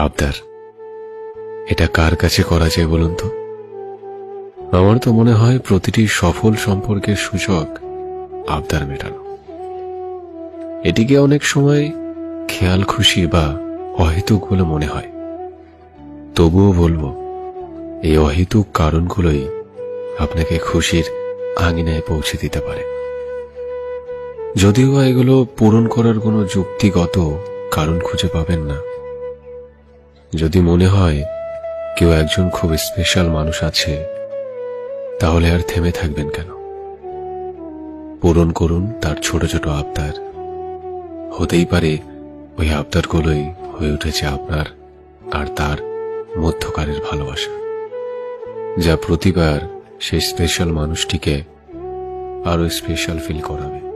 আবদার। এটা কার কাছে করা যায় বলুন তো? আমার তো মনে হয় প্রতিটি সফল সম্পর্কের সূচক আবদার মেটানো। এটিকে অনেক সময় খেয়াল খুশি বা অহেতুক বলে মনে হয়। তবুও বলব, এই অহেতুক কারণগুলোই আপনাকে খুশির আঙিনায় পৌঁছে দিতে পারে। যদিও এগুলো পূরণ করার কোনো যুক্তিগত কারণ খুঁজে পাবেন না। যদি মনে হয় কেউ একজন খুব স্পেশাল মানুষ আছে, তাহলে আর থেমে থাকবেন কেন? পূরণ করুন তার ছোট ছোট আবদার। হতেই পারে ওই আবদারগুলোই হয়ে উঠেছে আপনার আর তার মধ্যকারের ভালোবাসা, যা প্রতিবার সেই স্পেশাল মানুষটিকে আরও স্পেশাল ফিল করাবে।